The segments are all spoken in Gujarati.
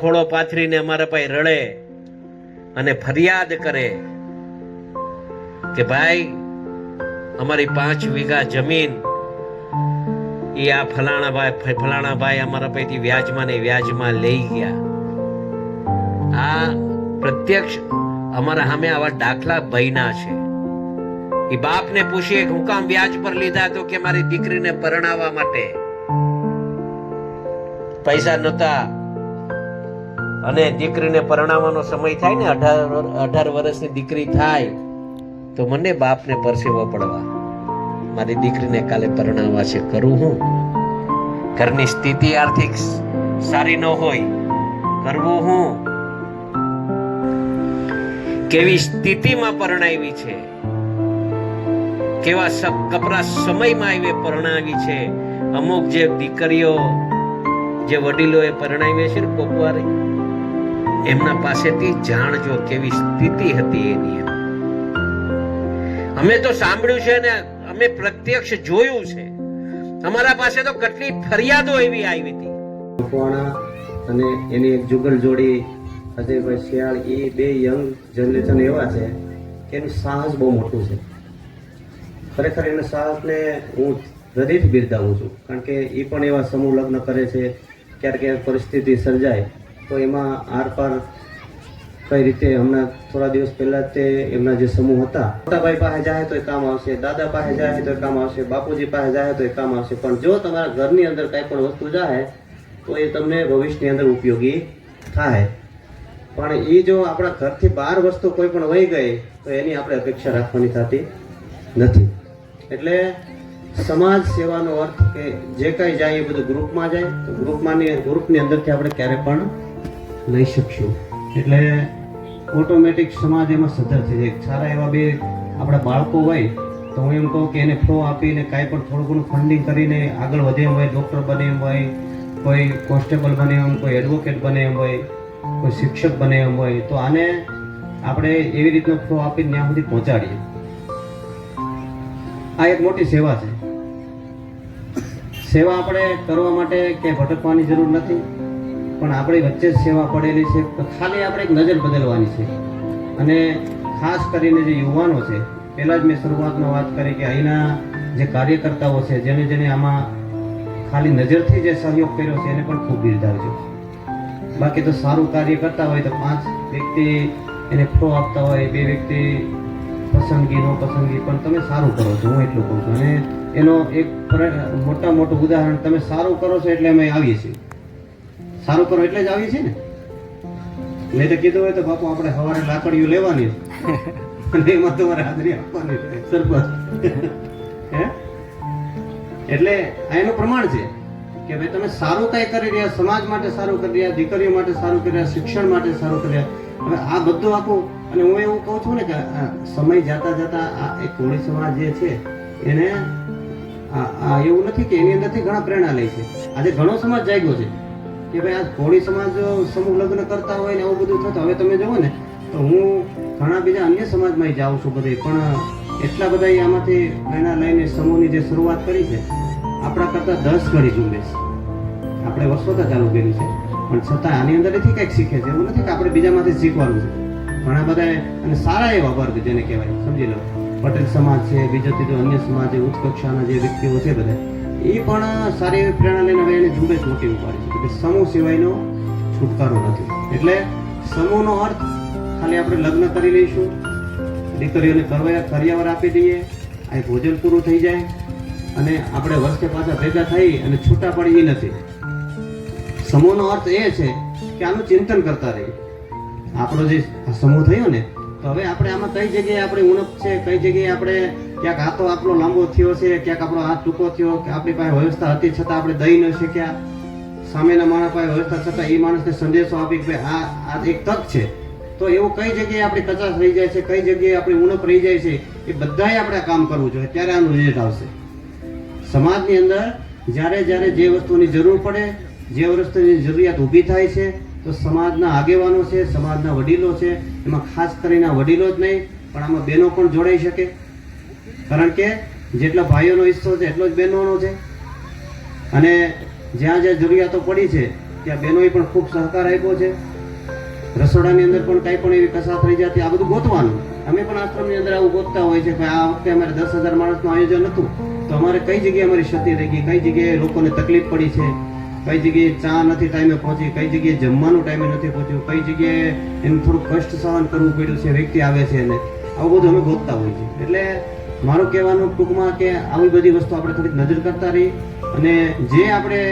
ખોળો પાથરીને અમારા પાસે રડે અને ફરિયાદ કરે કે ભાઈ, અમારી પાંચ વીઘા જમીન એ આ ફલાણા ભાઈ ફલાણા ભાઈ અમારા પાસેથી વ્યાજમાં ને વ્યાજમાં લઈ ગયા. આ પ્રત્યક્ષ અમારા સામે આવા દાખલા બન્યા છે. એ બાપને પૂછીએ કે હું કામ વ્યાજ પર લીધા તો કે મારી દીકરીને પરણાવવા માટે? પૈસા નહોતા. અને દીકરીને પરણાવવાનો સમય થાય ને, અઢાર અઢાર વર્ષની દીકરી થાય, તો મને બાપને પરસેવો પડવા. મારી દીકરીને કાલે પરણાવવા છે, કરું હું. ઘરની સ્થિતિ આર્થિક સારી ન હોય, કરવું હું. કેવી સ્થિતિમાં પરણાવી છે? કેવા કપરા સમયમાં આવી પરણાવી છે? અમુક જે દીકરીઓ, જે વડીલોએ પરણાવી છે ને કોકવારે એમના પાસેથી જાણજો કેવી સ્થિતિ હતી એની અમે તો સાંભળ્યું છે ને, અમે પ્રત્યક્ષ જોયું છે. અમારા પાસે તો કેટલી ફરિયાદો એવી આવી હતી. અને એની એક જુગલ જોડી, અજયભાઈ શિયાળ, એ બે યંગ જનરેશન એવા છે કે એનું સાહસ બહુ મોટું છે. ખરેખર એના સાહસને હું હૃદયથી બિરદાવું છું, કારણ કે એ પણ એવા સમૂહ લગ્ન કરે છે, ક્યારેક ક્યારેક પરિસ્થિતિ સર્જાય. તો એમાં આર પાર કઈ રીતે હમણાં થોડા દિવસ પહેલા તે એમના જે સમૂહ હતા મોટાભાઈ પાસે જાય તો એ કામ આવશે, દાદા પાસે જાય તો એ કામ આવશે, બાપુજી પાસે જાય તો એ કામ આવશે. પણ જો તમારા ઘરની અંદર કાંઈ પણ વસ્તુ જાય, તો એ તમને ભવિષ્યની અંદર ઉપયોગી થાય. પણ એ જો આપણા ઘરથી બહાર વસ્તુ કોઈ પણ વહી ગઈ, તો એની આપણે અપેક્ષા રાખવાની થતી નથી. એટલે સમાજ સેવાનો અર્થ કે જે કાંઈ જાય એ બધું ગ્રુપમાં જાય, તો ગ્રુપમાંની, ગ્રુપની અંદરથી આપણે ક્યારે પણ લઈ શકશું. એટલે ઓટોમેટિક સમાજ એમાં સધર થઈ જાય. સારા એવા બે આપણા બાળકો હોય, તો હું એમ કહું કે એને ફ્લો આપીને કાંઈ પણ થોડું ઘણું ફંડિંગ કરીને આગળ વધે એમ હોય ડૉક્ટર બને એમ હોય, કોઈ કોન્સ્ટેબલ બને એમ, કોઈ એડવોકેટ બને એમ હોય, કોઈ શિક્ષક બને એમ હોય, તો આને આપણે એવી રીતનો ફ્લો આપીને ત્યાં સુધી પહોંચાડીએ. આ એક મોટી સેવા છે. સેવા આપણે કરવા માટે ક્યાંય ભટકવાની જરૂર નથી. પણ આપણી વચ્ચે જ સેવા પડેલી છે, તો ખાલી આપણે એક નજર બદલવાની છે. અને ખાસ કરીને જે યુવાનો છે, પહેલાં જ મેં શરૂઆતમાં વાત કરી કે અહીંના જે કાર્યકર્તાઓ છે, જેને જેને આમાં ખાલી નજરથી જે સહયોગ કર્યો છે, એને પણ ખૂબ બિરદાવજો બાકી તો સારું કાર્ય કરતા હોય તો પાંચ વ્યક્તિ એને ફ્રો આપતા હોય, બે વ્યક્તિ પસંદગી, નો પસંદગી, પણ તમે સારું કરો છો, હું એટલું કહું છું. અને એનો એક મોટા મોટું ઉદાહરણ, તમે સારું કરો છો એટલે અમે આવીએ છીએ. સારું કરો એટલે જ આવી છે ને. મેં તો કીધું હોય તો બાપુ આપણે સવારે લાકડીઓ લેવાની અને એમાં તમારે હાજરી આપવાની. સરપંચ. હે? એટલે આ એનું પ્રમાણ છે કે ભાઈ તમે સારું કઈ કરી રહ્યા, સમાજ માટે સારું કરી રહ્યા, દીકરીઓ માટે સારું કરી રહ્યા, શિક્ષણ માટે સારું કરી રહ્યા. આ બધું આખું અને હું એવું કહું છું ને કે સમય જતા જતા આ એક કોળી સમાજ જે છે એને એવું નથી કે એની અંદરથી ઘણા પ્રેરણા લે છે. આજે ઘણો સમાજ જાગ્યો છે. કે ભાઈ આ કોળી સમાજ સમૂહ લગ્ન કરતા હોય ને આવું બધું થતું હવે તમે જુઓ ને, તો હું ઘણા બીજા અન્ય સમાજમાં જાઉં છું બધે, પણ એટલા બધા આમાંથી પ્રેરણા લઈને સમૂહની જે શરૂઆત કરી છે, આપણા કરતાં દસ ગણી ઝુંબેશ. આપણે વર્ષોથી ચાલુ કર્યું છે. પણ છતાં આની અંદરથી કંઈક શીખે છે. એવું નથી કે આપણે બીજામાંથી શીખવાનું છે. ઘણા બધા અને સારા એવા વર્ગ જેને કહેવાય, સમજી લો. પટેલ સમાજ છે બીજો ત્રીજો અન્ય સમાજ છે ઉચ્ચ કક્ષાના જે વ્યક્તિઓ છે બધા. એ પણ સારી એવી પ્રેરણા લઈને હવે એને ઝુંબેશ મોટી ઉપાડી છે. કે સમૂહ સિવાયનો છુટકારો નથી. એટલે સમૂહનો અર્થ ખાલી આપણે લગ્ન કરી લઈશું, દીકરીઓને કરિયાવર આપી દઈએ, આ ભોજન પૂરું થઈ જાય, અને આપણે વર્ષે પાછા ભેગા થઈ અને છૂટા પડી એ નથી. સમૂહનો અર્થ એ છે કે આનું ચિંતન કરતા રહીએ. આપણો જે સમૂહ થયો ને, તો હવે આપણે આમાં કઈ જગ્યાએ આપણે ઉણપ છે, કઈ જગ્યાએ આપણે ક્યાંક હાથો આપણો લાંબો થયો છે, ક્યાંક આપણો હાથ ટૂંકો થયો, કે આપણી પાસે વ્યવસ્થા હતી છતાં આપણે દઈ ન શક્યા. સામેના માણસ પાસે વ્યવસ્થા છતાં એ માણસને સંદેશો આપી કે આ આ એક તક છે. તો એવું કઈ જગ્યાએ આપણી કચાશ રહી જાય છે, કઈ જગ્યાએ આપણી ઉણપ રહી જાય છે, એ બધાએ આપણે કામ કરવું જોઈએ. ત્યારે આનું રિઝલ્ટ આવશે. સમાજની અંદર જ્યારે જ્યારે જે વસ્તુની જરૂર પડે, જે વસ્તુની જરૂરિયાત ઊભી થાય છે, તો સમાજના આગેવાનો છે, સમાજના વડીલો છે, એમાં ખાસ કરીને વડીલો જ નહીં, પણ આમાં બહેનો પણ જોડાઈ શકે. કારણ કે જેટલા ભાઈઓનો હિસ્સો છે, એટલો જ બહેનોનો છે. અને જ્યાં જ્યાં જરૂરિયાતો પડી છે, ત્યાં બહેનોએ પણ ખૂબ સહકાર આપ્યો છે. રસોડાની અંદર પણ કાંઈ પણ એવી કસા થઈ જતી આ બધું ગોતવાનું. અમે પણ આશ્રમની અંદર આવું ગોતતા હોય છે આ વખતે અમારે દસ હજાર માણસનું આયોજન હતું. તો અમારે કઈ જગ્યાએ અમારી ક્ષતિ રહી ગઈ કઈ જગ્યાએ લોકોને તકલીફ પડી છે, કઈ જગ્યાએ ચા નથી ટાઈમે પહોંચી, કઈ જગ્યાએ જમવાનું ટાઈમે નથી પહોંચ્યું, કઈ જગ્યાએ એનું થોડું કષ્ટ સહન કરવું પડ્યું છે, વ્યક્તિ આવે છે એને. આવું બધું અમે ગોતતા હોય છે. એટલે મારું કહેવાનું ટૂંકમાં કે આવી બધી વસ્તુ આપણે થોડીક નજર કરતા રહી અને જે આપણે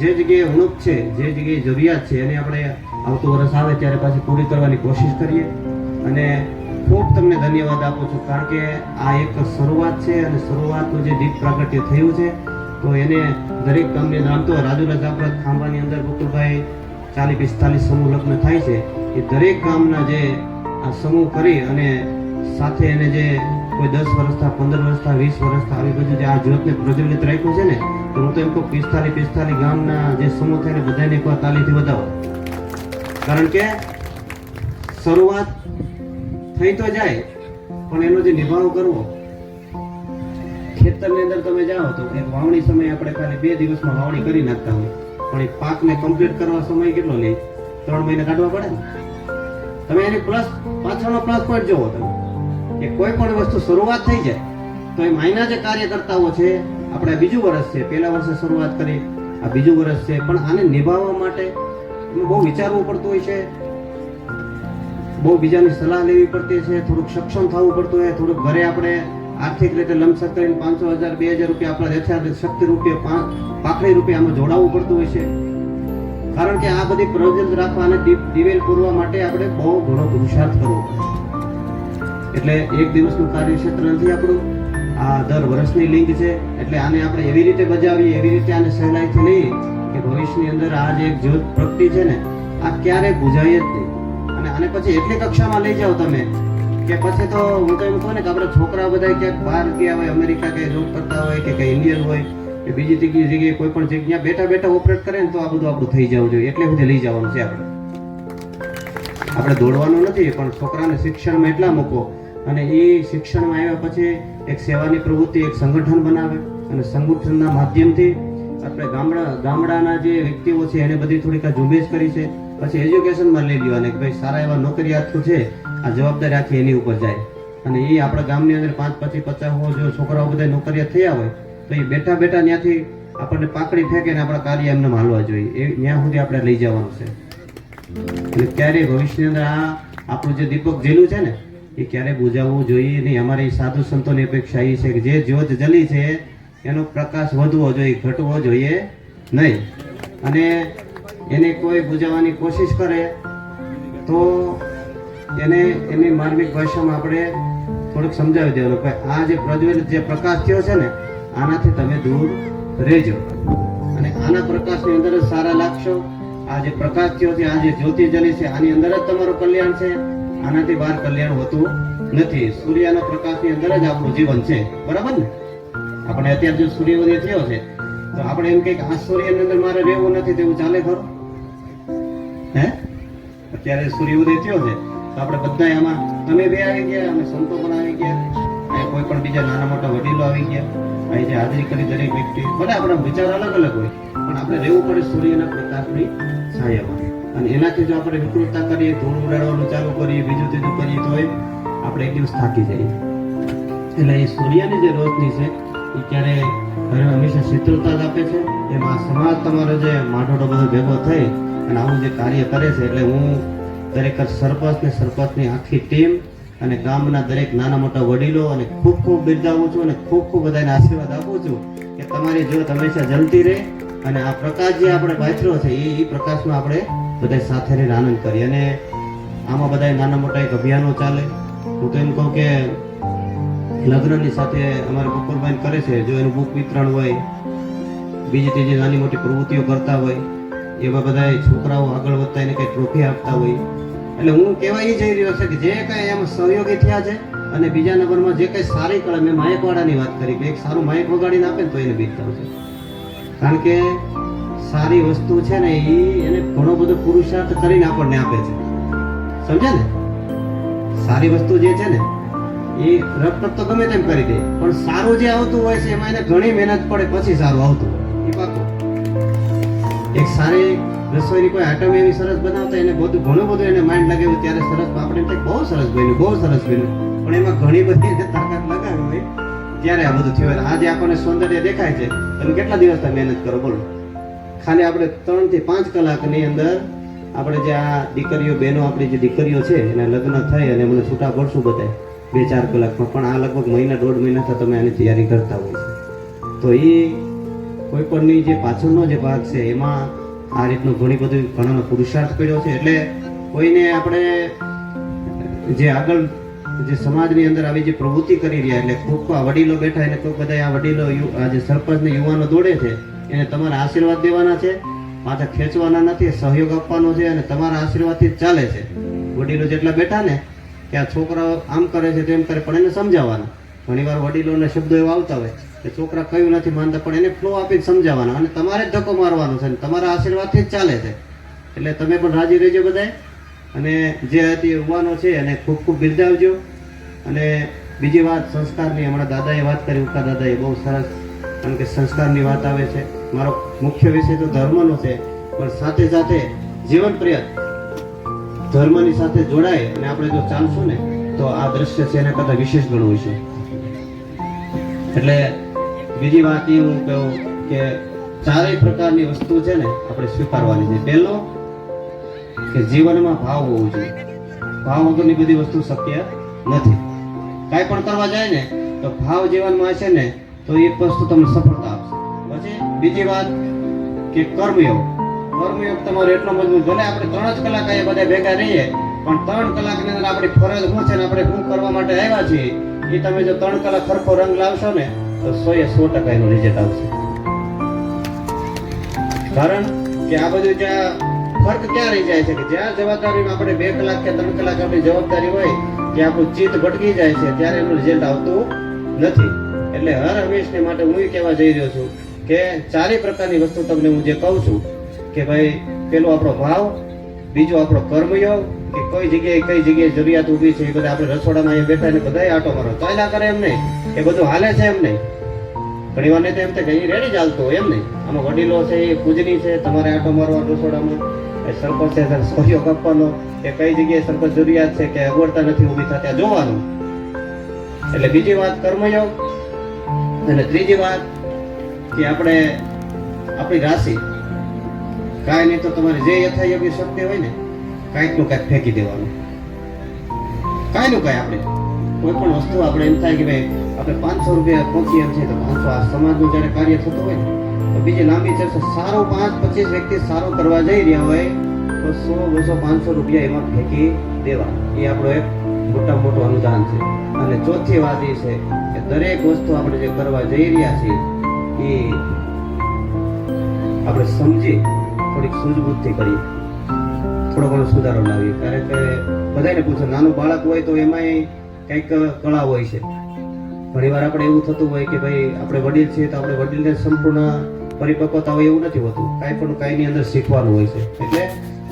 જે જગ્યાએ ઉણપ છે, જે જગ્યાએ જરૂરિયાત છે, એને આપણે આવતું વર્ષ આવે ત્યારે પાછી પૂરી કરવાની કોશિશ કરીએ. અને ખૂબ તમને ધન્યવાદ આપું છું, કારણ કે આ એક શરૂઆત છે અને શરૂઆતનું જે દીપ પ્રાગટ્ય થયું છે, તો એને દરેક ગામની જાણતો રાજુ રાજુલા જાપરાત ખાંભાની અંદર ગોકુળભાઈ ચાલીસ પિસ્તાલીસ સમૂહ લગ્ન થાય છે. એ દરેક ગામના જે આ સમૂહ કરી અને સાથે એને જે કોઈ દસ વર્ષના પંદર વર્ષથી વીસ વર્ષથી આવી બધું જે આ જ્યોતને પ્રજ્વલિત રાખ્યું છે ને, તો હું તો એમ કહું પિસ્તાલીસ પિસ્તાલીસ ગામના જે સમૂહ થઈને બધાને એકવાર તાલીથી વધાવો. કારણ કે શરૂઆત થઈ તો જાય, પણ એનો જે નિભાવ કરવો, ખેતરની અંદર તમે જાઓ તો એક વાવણી સમયે આપણે ખાલી બે દિવસમાં વાવણી કરી નાખતા હોય. પણ એ પાકને કમ્પ્લીટ કરવા સમય કેટલો લે? ત્રણ મહિના કાઢવા પડે ને? તમે એની પ્લસ પાછળનો પ્લસ પોઈન્ટ જોવો તમે. કે કોઈ પણ વસ્તુ શરૂઆત થઈ જાય, તો એ માયના જે કાર્યકર્તાઓ છે, આપણે બીજું વર્ષ છે, પહેલા વર્ષે શરૂઆત કરી, આ બીજું વર્ષ છે, પણ આને નિભાવવા માટે બહુ વિચારવું પડતું હોય છે. બહુ બીજાની સલાહ લેવી પડતી છે, થોડુંક સક્ષમ થવું પડતું હોય, થોડુંક ઘરે આપણે આર્થિક રીતે લમસર કરીને પાંચસો હજાર, બે હજાર રૂપિયા આપણા યથાશક્તિ રૂપિયા પાંચ પાકડી રૂપિયા આમાં જોડાવવું પડતું હોય છે. કારણ કે આ બધી પ્રજ્વલિત રાખવા અને દિવેલ પૂરવા માટે આપણે બહુ ઘણો પુરુષાર્થ કરવો પડે. એટલે એક દિવસનું કાર્યક્ષેત્ર નથી આપણું. આ દર વર્ષની લિંક છે. એટલે આને આપણે એવી રીતે બજાવીએ, એવી રીતે આને સહેલાઈથી લઈએ કે ભવિષ્યની અંદર આ જે એક જ્યોત પ્રગતિ છે ને, આ ક્યારેય બુઝાય જ નહીં. અને આને પછી એટલી કક્ષામાં લઈ જાઓ તમે કે પછી તો હું તો એમ કહું ને કે આપણે છોકરા બધા ક્યાંક બહાર ગયા હોય, અમેરિકા કે જોબ કરતા હોય કે કંઈ ઇન્ડિયન હોય, કે બીજી જગ્યાએ જગ્યાએ કોઈ પણ જગ્યા બેઠા બેઠા ઓપરેટ કરે ને તો આ બધું આપણું થઈ જવું જોઈએ. એટલે બધે લઈ જવાનું છે આપણે. આપણે દોડવાનું નથી, પણ છોકરાને શિક્ષણમાં એટલા મૂકો અને એ શિક્ષણમાં આવ્યા પછી એક સેવાની પ્રવૃત્તિ, એક સંગઠન બનાવે અને સંગઠનના માધ્યમથી આપણે ગામડા, ગામડાના જે વ્યક્તિઓ છે એને બધી થોડીક આ ઝુંબેશ કરી છે. પછી એજ્યુકેશનમાં લઈ લેવાને કે ભાઈ સારા એવા નોકરિયાતો છે, આ જવાબદારી આખી એની ઉપર જાય. અને એ આપણા ગામની અંદર પાંચ, પચીસ, પચાસ હો જો છોકરાઓ બધા નોકરિયાત થયા હોય, તો એ બેઠા બેઠા ત્યાંથી આપણને પાકડી ફેંકે ને આપણા કાર્ય એમને માલવા જોઈએ. એ ત્યાં સુધી આપણે લઈ જવાનું છે. એટલે ક્યારેય ભવિષ્યની અંદર આ આપણું જે દીપક જેલું છે ને એ ક્યારે બુજાવવું જોઈએ નહીં. અમારી સાધુ સંતોની અપેક્ષા એ છે કે જે જ્યોત જલી છે, એનો પ્રકાશ વધવો જોઈએ, ઘટવો જોઈએ નહીં. અને એને કોઈ બુજાવવાની કોશિશ કરે તો એને, એની માર્મિક ભાષામાં આપણે થોડુંક સમજાવી દેવાનું કે આ જે પ્રજ્વલિત જે પ્રકાશ થયો છે ને, આનાથી તમે દૂર રહેજો. અને આના પ્રકાશની અંદર જ સારા લાગશો. આ જે પ્રકાશ થયો છે, આ જે જ્યોતિ જલી છે, આની અંદર જ તમારું કલ્યાણ છે. આનાથી બહાર કલ્યાણ હોતું નથી. સૂર્યના પ્રકાશની અંદર જ આપણું જીવન છે. બરાબર ને? આપણે અત્યારે જો સૂર્યોદય થયો છે, તો આપણે એમ કે આ સૂર્યની અંદર મારે રહેવું નથી તેવું ચાલે ખરું? હે? અત્યારે સૂર્યોદય થયો છે, તો આપણે બધા આમાં, તમે બે આવી ગયા, અમે સંતો પણ આવી ગયા, અહીંયા કોઈ પણ બીજા નાના મોટા વડીલો આવી ગયા, અહીં જે હાજરી કરી દરેક વ્યક્તિ ભલે આપણા વિચાર અલગ અલગ હોય, પણ આપણે રહેવું પડે સૂર્યના પ્રકાશની છાયામાં. અને એનાથી જો આપણે વિકૃતતા કરીએ, ધૂળ ઉડાડવાનું ચાલુ કરીએ, બીજું ત્રીજું કરીએ તો આપણે એક દિવસ થાકી જઈએ. એટલે એ સૂર્યની જે રોશની છે, એ ક્યારે હંમેશા શીતળતા જ આપે છે. એમાં સમાજ તમારો જે માઠોડો બધો ભેગો થઈ અને આવું જે કાર્ય કરે છે, એટલે હું દરેક સરપંચ ને સરપંચની આખી ટીમ અને ગામના દરેક નાના મોટા વડીલો અને ખૂબ ખૂબ બિરદાવું છું અને ખૂબ ખૂબ બધાને આશીર્વાદ આપું છું કે તમારી જ્યોત હંમેશા જલતી રહે અને આ પ્રકાશ જે આપણે પાથરો છે એ પ્રકાશમાં આપણે બધા સાથે રહીને આનંદ કરીએ અને આમાં બધા નાના મોટા એક અભિયાનો ચાલે. હું તો એમ કહું કે લગ્નની સાથે અમારે બપોરભાઈ કરે છે. જો એનું બુક વિતરણ હોય, બીજી ત્રીજી નાની મોટી પ્રવૃત્તિઓ કરતા હોય, એવા બધા છોકરાઓ આગળ વધતા એને કંઈ ટ્રોફી આપતા હોય. એટલે હું કહેવા એ જઈ રહ્યો છે કે જે કાંઈ એમાં સહયોગી થયા છે, અને બીજા નંબરમાં જે કંઈ સારી કળા, મેં માયકવાળાની વાત કરી કે એક સારું માયક વગાડીને આપે ને તો એને બીકતા છે કારણ કે સારી વસ્તુ છે ને એ એને ઘણો બધો પુરુષાર્થ કરીને આપણને આપે છે. સમજ્યા ને? સારી વસ્તુ જે છે ને, એ રફરફ તો ગમે તેમ કરી દે, પણ સારું જે આવતું હોય છે એમાં એને ઘણી મહેનત પડે, પછી સારું આવતું એ પાકું. એક સારી રસોઈની કોઈ આઈટમ એવી સરસ બનાવતા એને બધું, ઘણું બધું એને માઇન્ડ લગાવ્યું ત્યારે સરસ આપણે બહુ સરસ બન્યું, બહુ સરસ બન્યું. પણ એમાં ઘણી બધી એને તાકાત લગાવી હોય, ત્યારે આ બધું થયું. આજે આપણને સૌંદર્ય દેખાય છે. તમે કેટલા દિવસ મહેનત કરો, બોલો. ખાલી આપણે ત્રણથી પાંચ કલાકની અંદર આપણે જે આ દીકરીઓ, બહેનો, આપણી જે દીકરીઓ છે, એના લગ્ન થઈ અને મને છૂટા પડશું બધાય. બે ચાર કલાકમાં. પણ આ લગભગ મહિના, દોઢ મહિનાથી તમે આની તૈયારી કરતા હોય છે. તો એ કોઈ પણની જે પાછળનો જે ભાગ છે, એમાં આ રીતનું ઘણી બધી ઘણાનો પુરુષાર્થ કર્યો છે. એટલે કોઈને આપણે જે આગળ જે સમાજની અંદર આવી જે પ્રવૃત્તિ કરી રહ્યા, એટલે ખૂબ વડીલો બેઠા, એને કોઈ બધા આ વડીલો આ જે સરપંચને યુવાનો દોડે છે એને તમારા આશીર્વાદ દેવાના છે. પાછા ખેંચવાના નથી, સહયોગ આપવાનો છે અને તમારા આશીર્વાદથી ચાલે છે. વડીલો જેટલા બેઠા ને કે આ છોકરાઓ આમ કરે છે, તેમ કરે, પણ એને સમજાવવાના. ઘણીવાર વડીલોને શબ્દો એવા આવતા હોય કે છોકરા કયું નથી માનતા, પણ એને ફ્લો આપીને સમજાવવાના અને તમારે જ ધક્કો મારવાનો છે અને તમારા આશીર્વાદથી જ ચાલે છે. એટલે તમે પણ રાજી રહેજો બધાય. અને જે હતી યુવાનો છે એને ખૂબ ખૂબ બિરદાવજો. અને બીજી વાત, સંસ્કારની, હમણાં દાદાએ વાત કરી, ઉકા દાદાએ બહુ સરસ, કારણ કે સંસ્કારની વાત આવે છે. મારો મુખ્ય વિષય તો ધર્મનો છે, પણ સાથે સાથે જીવન પ્રયત્ન. ધર્મની સાથે જોડાય અને આપણે જો ચાલશું ને, તો આ દ્રશ્ય છે એના કરતાં વિશેષ ગણવું છે. એટલે બીજી વાત એ હું કહું કે ચારેય પ્રકારની વસ્તુ છે ને આપણે સ્વીકારવાની છે. પહેલો, કે જીવનમાં ભાવ હોવો જોઈએ. ભાવ વગરની બધી વસ્તુ શક્ય નથી. કાંઈ પણ કરવા જાય ને, તો ભાવ જીવનમાં છે ને, તો એ વસ્તુ તમને પછી બીજી વાત કે કર્મયોગ. કર્મયોગ તમારો એટલો મજબૂત, ભલે આપણે ત્રણ જ કલાક અહીંયા બધા ભેગા રહીએ, પણ ત્રણ કલાકની અંદર આપણી ફરજ શું છે ને આપણે શું કરવા માટે આવ્યા છીએ, એ તમે જો ત્રણ કલાક ખરખો રંગ લાવશો ને, તો સો એ સો ટકા એનું રિઝલ્ટ આવશે. કારણ કે આ બધું જ્યાં ફર્ક ક્યાં રહી જાય છે કે જ્યાં જવાબદારીમાં આપણે બે કલાક કે ત્રણ કલાક આપણી જવાબદારી હોય કે આપણું ચિત્ત ભટકી જાય છે, ત્યારે એનું રિઝલ્ટ આવતું નથી. એટલે હર હંમેશને માટે હું કહેવા જઈ રહ્યો છું કે ચારેય પ્રકારની વસ્તુ તમને હું જે કહું છું કે ભાઈ, પેલો આપણો ભાવ, બીજો આપણો કર્મયોગ કે કઈ જગ્યાએ કઈ જગ્યાએ જરૂરિયાત ઊભી છે એ બધા આપણે રસોડામાં અહીંયા બેઠા ને બધાય આટો મારો. ચાલ્યા કરે એમ નહીં. એ બધું હાલે છે એમ નહીં. ઘણી વાર તો એમ થાય કે રેડી ચાલતો હોય એમ નહીં. આમાં વડીલો છે, એ પૂજની છે, તમારે આટો મારવા રસોડામાં. એ સરપંચ છે સહયોગ આપવાનો કે કઈ જગ્યાએ સરપંચ જરૂરિયાત છે કે અગવડતા નથી ઊભી થતા જોવાનું. એટલે બીજી વાત કર્મયોગ અને ત્રીજી વાત કે આપણે આપણી રાશિ, કાંઈ નહીં તો તમારે જે યથાયોગ્ય શક્તિ હોય ને કાંઈકનું કાંઈક ફેંકી દેવાનું. કાંઈ નું કાંઈ આપણે, કોઈ પણ વસ્તુ આપણે એમ થાય કે ભાઈ, આપણે પાંચસો રૂપિયા પહોંચીએ છીએ તો પાંચસો આ સમાજનું જ્યારે કાર્ય થતું હોય તો બીજી લાંબી ચર્ચા, સારો પાંચ પચીસ વ્યક્તિ સારો કરવા જઈ રહ્યા હોય, તો સો, બસો, પાંચસો રૂપિયા એમાં ફેંકી દેવા એ આપણો એક મોટા મોટું અનુદાન છે. અને ચોથી વાત એ છે કે દરેક વસ્તુ આપણે જે કરવા જઈ રહ્યા છીએ એ આપણે સમજી થોડીક સૂઝબૂઝથી કરીએ. થોડો ઘણો સુધારો લાવીએ. કારણ કે બધાને પૂછો, નાનું બાળક હોય તો એમાંય કંઈક કળા હોય છે. ઘણી વાર આપણે એવું થતું હોય કે ભાઈ, આપણે વડીલ છીએ તો આપણે વડીલને સંપૂર્ણ પરિપક્વતા હોય એવું નથી હોતું. કાંઈ પણ કાંઈની અંદર શીખવાનું હોય છે. એટલે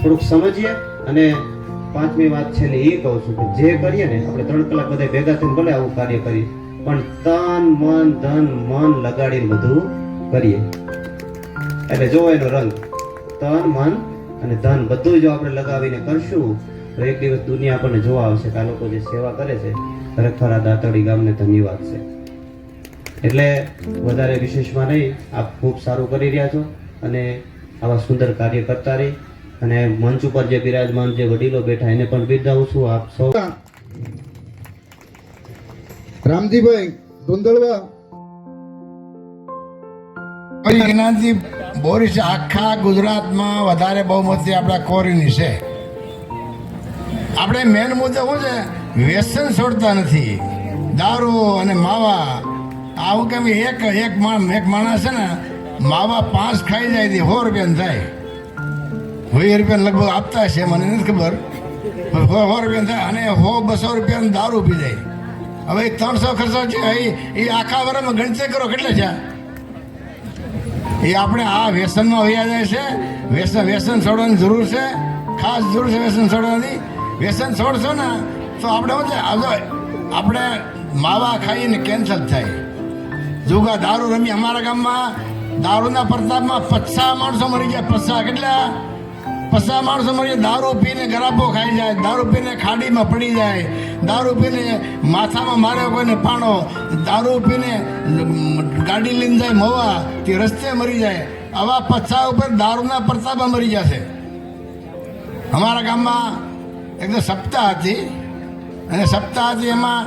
થોડુંક સમજીએ અને પાંચમી વાત છે ને એ કહું છું કે જે કરીએ ને, આપણે ત્રણ કલાક બધા ભેગા થઈને ભલે આવું કાર્ય કરીએ. પણ તન, મન, ધન, મન લગાડીને બધું કરીએ. એટલે જો એનો રંગ તન, મન અને ધન બધું જો આપણે લગાવીને કરશું, તો એક દિવસ દુનિયા આપણને જોવા આવશે કે આ લોકો જે સેવા કરે છે ખરેખર આ દાતડી ગામને ધન્યવાદ છે. એટલે વધારે વિશેષમાં નહીં, આપ ખૂબ સારું કરી રહ્યા છો અને આવા સુંદર કાર્ય કરતા રહી. અને મંચ ઉપર જે બિરાજમાન જે વડીલો બેઠા, એને પણ બિરદાવું છું. આપ સૌ રામજીભાઈ ધુંદળવા એનાથી બોરિસ આખા ગુજરાતમાં વધારે બહુમતી આપણા કોરીની છે. આપણે મેન મુદ્દો શું છે? વ્યસન છોડતા નથી. દારૂ અને માવા, આવું કેમ એક એક એક માણસ છે ને, માવા પાંચ ખાઈ જાય થી સો રૂપિયાનું થાય. વીસ રૂપિયા લગભગ આપતા છે મને નથી ખબર. સો રૂપિયા થાય અને સો, બસો રૂપિયાનું દારૂ પી જાય. હવે ત્રણસો ખર્ચો છે, એ- આખા વર્ષમાં ગણતરી કરો, કેટલા છે? એ આપણે આ વ્યસનમાં વૈયા જાય છે. વ્યસન વ્યસન છોડવાની જરૂર છે. ખાસ જરૂર છે વ્યસન છોડવાની. વ્યસન છોડશો ને, તો આપણે શું છે આપણે માવા ખાઈને કેન્સર થાય. જુગા દારૂ રમી, અમારા ગામમાં દારૂના પ્રતાપમાં પચાસ માણસો મરી ગયા. પચાસ કેટલા? પચાસ માણસો મળીએ, દારૂ પીને ગરાબો ખાઈ જાય, દારૂ પીને ખાડીમાં પડી જાય, દારૂ પીને માથામાં મારે કોઈને પાણો, દારૂ પીને ગાડી લઈને જાય મવા, તે રસ્તે મરી જાય. આવા પચ્છા ઉપર દારૂના પ્રતાપમાં મરી જશે. અમારા ગામમાં એક સપ્તાહ હતી, અને સપ્તાહ હતી એમાં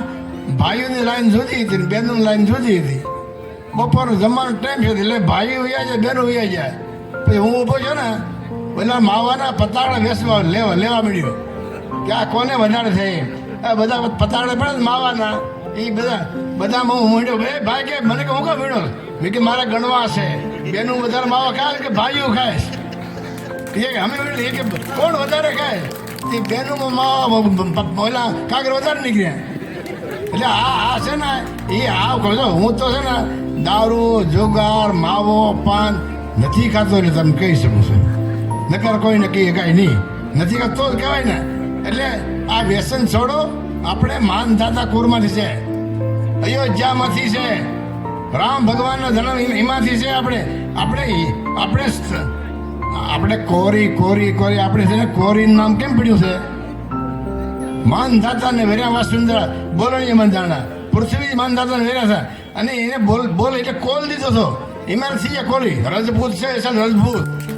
ભાઈઓની લાઈન જુદી હતી ને બહેનોની લાઈન જુદી હતી. બપોરનું જમવાનું ટાઈમ છે, એટલે ભાઈઓ વૈયા જાય બહેનો વૈયા જાય પછી હું ઊભો છું ને પેલા માવાના પતાળા વેસવા લેવા લેવા મળ્યો કે આ કોને વધારે થાય. આ બધા પતાળે પણ માવાના. એ બધા બધામાં હું મળ્યો ભાઈ ભાઈ કે, મને કે હું કાં મળ્યો મેં કે મારા ગણવા છે. બેનું વધારે માવા ખાય કે ભાઈઓ ખાય? કે, અમે મળ્યું કે, કોણ વધારે ખાય? એ બેનું માવા ઓલા કાગર વધારે નીકળ્યા. એટલે આ આ છે ને, એ આ કહો છો હું તો છે ને, દારૂ, જોગાર, માવો, પાન નથી ખાતો એટલે તમે કહી શકો છો. નકર કોઈ ને કહી શકાય નહીં. નથી કરતો કહેવાય ને. એટલે આ વ્યસન છોડો, આપણે માનધાતા કુરમાંથી છે. અયોધ્યામાંથી છે. રામ ભગવાનનો જન્મ એમાંથી છે આપણે. આપણે આપણે આપણે કોરી કોરી કોરી, આપણે છે ને કોરીનું નામ કેમ પડ્યું છે? માનધાતા ને વેર્યા વાસુંદર બોલણીય મંદાણા પૃથ્વી માનધાતા ને વેર્યા છે. અને એને બોલ બોલ એટલે કોલ દીધો હતો ઇમરસિંહ કોલી, રજપૂત છે રજપૂત.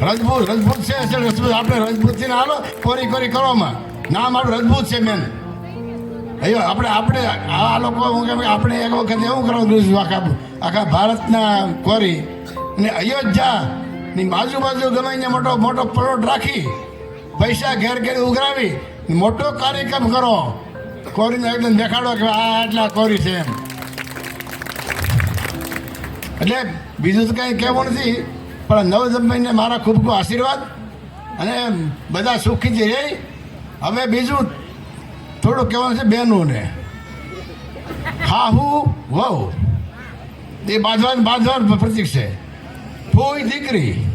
રજપૂત રજપૂત છે એટલે રજપૂત, આપણે રજપૂતથી હાલો, કોરી કોરી કરવામાં નામ આપણું રજપૂત છે મેન અયો આપણે આપણે, આ લોકો હું કેમ આપણે એક વખત એવું કરવાનું છું આખા આખા ભારતના કોરી. અને અયોધ્યા ની બાજુ ગમે મોટો મોટો પ્લોટ રાખી, પૈસા ઘેર ઘેર ઉઘરાવી મોટો કાર્યક્રમ કરો. કોરીને એકદમ દેખાડો કે આ આટલા કોરી છે એમ. એટલે બીજું તો કંઈ કહેવું નથી. પણ નવ દંપતીને મારા ખૂબ ખૂબ આશીર્વાદ અને બધા સુખીથી રહે. હવે બીજું થોડું કહેવાનું છે બહેનોને. હા હું વહુ. એ બાંધવાનું બાંધવાનું પ્રતિક છે. ફૂઈ દીકરી.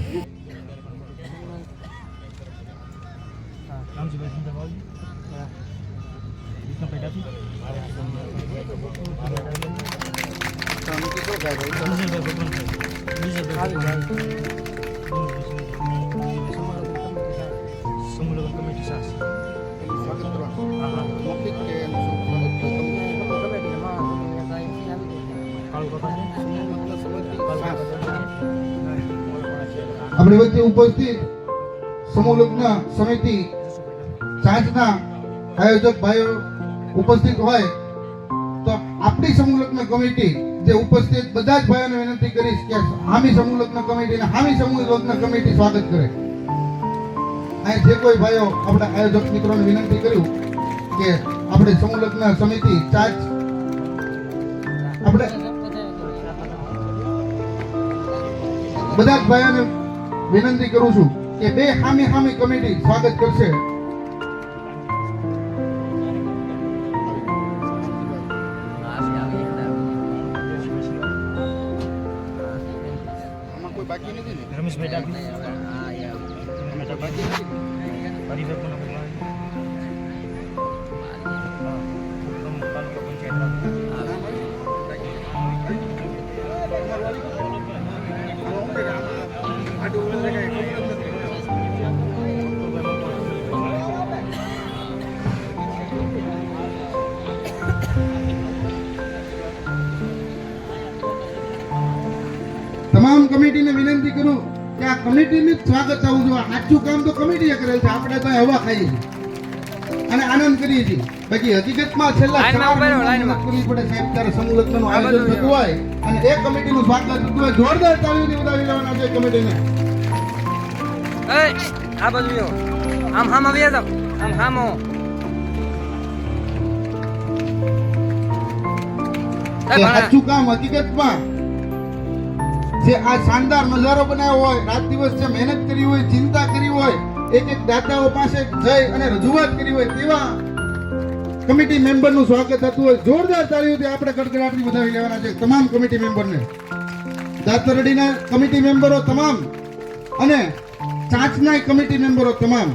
આપણી વચ્ચે ઉપસ્થિત સમૂહ લગ્ન સમિતિ ચાંચના આયોજક ભાઈઓ ઉપસ્થિત હોય, તો આપણી સમૂહ લગ્ન કમિટી જે ઉપસ્થિત બધા જ ભાઈઓને વિનંતી કરીશ કે હામી સમૂહ લગ્ન કમિટી અને હામી સમૂહ લગ્ન કમિટી સ્વાગત કરે. અહીં જે કોઈ ભાઈઓ આપણા આયોજક મિત્રોને વિનંતી કર્યું કે આપણે સમૂહ લગ્ન સમિતિ ચાર્જ આપણે બધા જ ભાઈઓને વિનંતી કરું છું કે બે હામી હામી કમિટી સ્વાગત કરશે. કમિટીને વિનંતી કરું કે આ કમિટીને જ સ્વાગત થવું જોઈએ. સાચું કામ તો કમિટીએ કરેલ છે. આપણે તો હવા ખાઈએ છીએ. અને આનંદ કરીએ છીએ. બાકી હકીકતમાં છેલ્લા કરવી પડે સાહેબ. ત્યારે સમૂહ લગ્નનું આયોજન થતું હોય અને એ કમિટીનું સ્વાગત થતું હોય. જોરદાર તાળીઓથી વધાવી લેવાના છે કમિટીને. આ બાજુ આમ હામ આવી જાવ આમ હામો એ કે ભણા. સાચું કામ હકીકતમાં જે આ શાનદાર નજારો બનાવ્યો હોય, રાત દિવસ જે મહેનત કરી હોય, ચિંતા કરી હોય, એક એક દાતાઓ પાસે જઈ અને રજૂઆત કરી હોય તેવા કમિટી મેમ્બરનું સ્વાગત થતું હોય. જોરદાર તાળીઓથી આપણે કડકડાટથી વધાવી લેવાના છે તમામ કમિટી મેમ્બરને. દાતરડીના કમિટી મેમ્બરો તમામ અને ચાંચના કમિટી મેમ્બરો તમામ.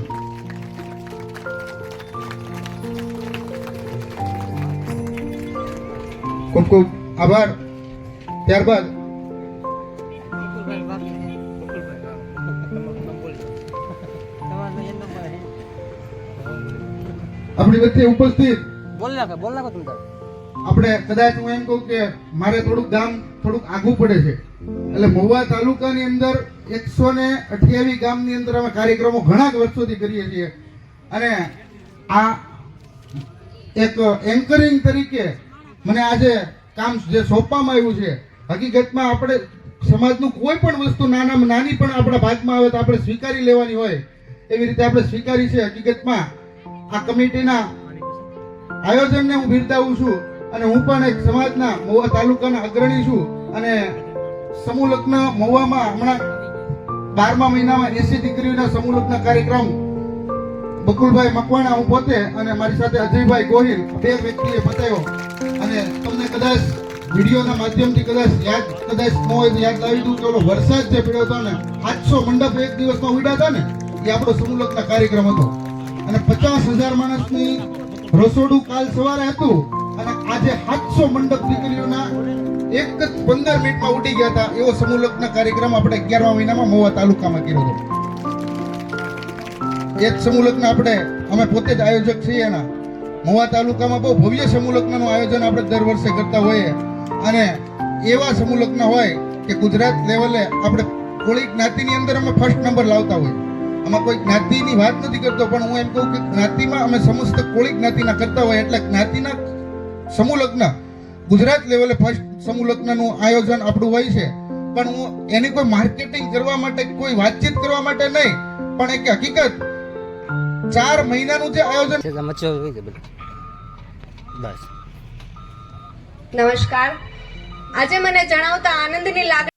ખૂબ ખૂબ આભાર. ત્યારબાદ આપણી વચ્ચે ઉપસ્થિત. બોલ નાખો બોલ નાખો તમે આપણે કદાચ હું એમ કહું કે મારે થોડુંક ગામ થોડુંક આગું પડે છે. એટલે મહુવા તાલુકાની અંદર એકસો ને અઠ્યાવીસ ગામની અંદર અમે કાર્યક્રમો ઘણા વર્ષોથી કરીએ છીએ. અને આ એક એન્કરિંગ તરીકે મને આજે કામ જે સોંપવામાં આવ્યું છે હકીકતમાં આપણે સમાજનું કોઈ પણ વસ્તુ નાનામાં નાની પણ આપણા ભાગમાં આવે તો આપણે સ્વીકારી લેવાની હોય. એવી રીતે આપણે સ્વીકારી છે હકીકતમાં. આ કમિટીના આયોજનને હું બિરદાવું છું અને હું પણ એક સમાજના મહુવા તાલુકાના અગ્રણી છું અને સમૂહ લગ્ન મહુવામાં હમણાં બારમા મહિનામાં એસી દીકરીઓના સમૂહ લગ્ન કાર્યક્રમ બકુલભાઈ મકવાણા હું પોતે અને મારી સાથે અજયભાઈ ગોહિલ બે વ્યક્તિએ બતાવ્યો. અને તમને કદાચ વિડીયોના માધ્યમથી કદાચ યાદ, કદાચ ન હોય યાદ લાવી દઉં કે ઓલો વરસાદ જે પડ્યો હતો ને સાતસો મંડપ એક દિવસમાં ઉડ્યા હતા ને, એ આપણો સમૂહ લગ્ન કાર્યક્રમ હતો. અને પચાસ હજાર માણસની રસોડું કાલ સવારે હતું અને આજે સાતસો મંડપ દીકરીઓના એક જ પંદર મિનિટમાં ઉડી ગયા હતા. એવો સમૂહ કાર્યક્રમ આપણે અગિયારમા મહિનામાં મોવા તાલુકામાં કર્યો હતો. એક સમૂહ લગ્ન આપણે, અમે પોતે જ આયોજક છીએ એના. મોવા તાલુકામાં બહુ ભવ્ય સમૂહ આયોજન આપણે દર વર્ષે કરતા હોઈએ. અને એવા સમૂહ હોય કે ગુજરાત લેવલે આપણે કોળી જ્ઞાતિની અંદર અમે ફર્સ્ટ નંબર લાવતા હોય આમાં કોઈ જ્ઞાતિની વાત નથી કરતો પણ હું એમ કહું કે જ્ઞાતિમાં અમે સમસ્ત કોળી જ્ઞાતિના કરતા હોય એટલે જ્ઞાતિના સમૂહ લગ્ન ગુજરાત લેવલે ફર્સ્ટ સમૂહ લગ્નનું આયોજન આપણું હોય છે. પણ હું એની કોઈ માર્કેટિંગ કરવા માટે કોઈ વાતચીત કરવા માટે નહીં પણ એક હકીકત ચાર મહિનાનું જે આયોજન છે, મચ્છર હોય છે બધું. બસ. નમસ્કાર. આજે મને જણાવતા આનંદની લાગણી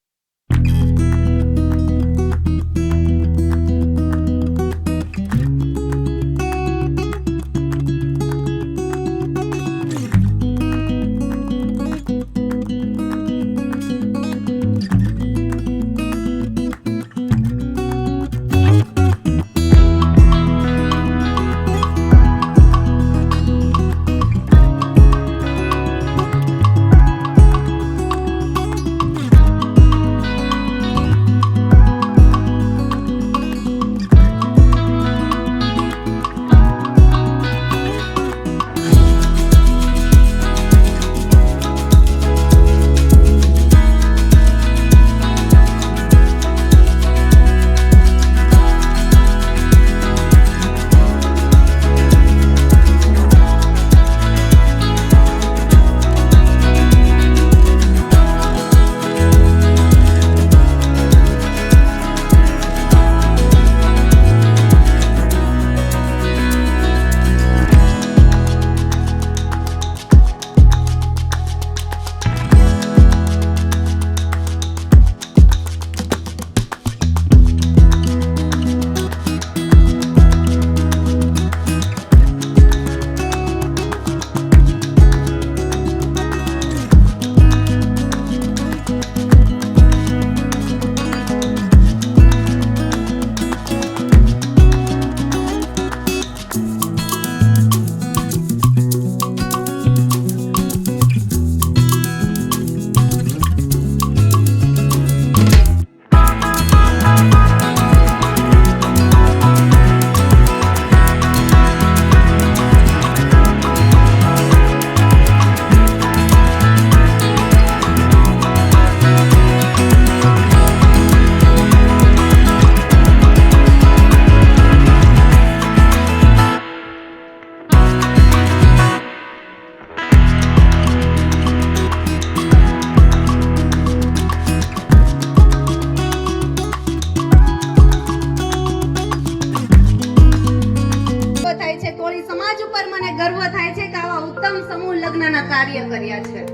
થાય સમાજ ઉપર મને ગર્વ થાય છે કે આવા ઉત્તમ સમૂહ લગ્નના કાર્ય કર્યા છે.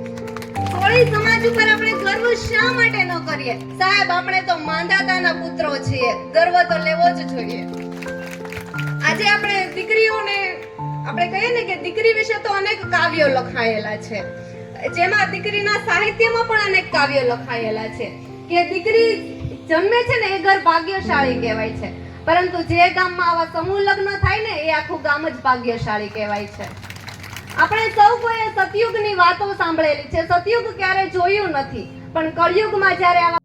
કોળી સમાજ ઉપર આપણે ગર્વ શા માટે ન કરીએ? સાહેબ, આપણે તો માંધાતાના પુત્રો છીએ. ગર્વ તો લેવો જ જોઈએ. આજે આપણે દીકરીઓને, આપણે કહીએ ને કે દીકરી વિશે તો અનેક કાવ્યો લખાયેલા છે. જેમાં દીકરીના સાહિત્યમાં પણ અનેક કાવ્યો લખાયેલા છે. કે દીકરી જન્મે છે ને એ ઘર ભાગ્યશાળી કહેવાય છે. પરંતુ જે ગામમાં આવા સમૂહ લગ્ન થાય ને, એ આખું ગામ જ ભાગ્યશાળી કહેવાય છે. આપણે સૌ કોઈએ સતયુગની વાતો સાંભળેલી છે. સતયુગ ક્યારે જોયું નથી. પણ કળિયુગમાં જ્યારે આવા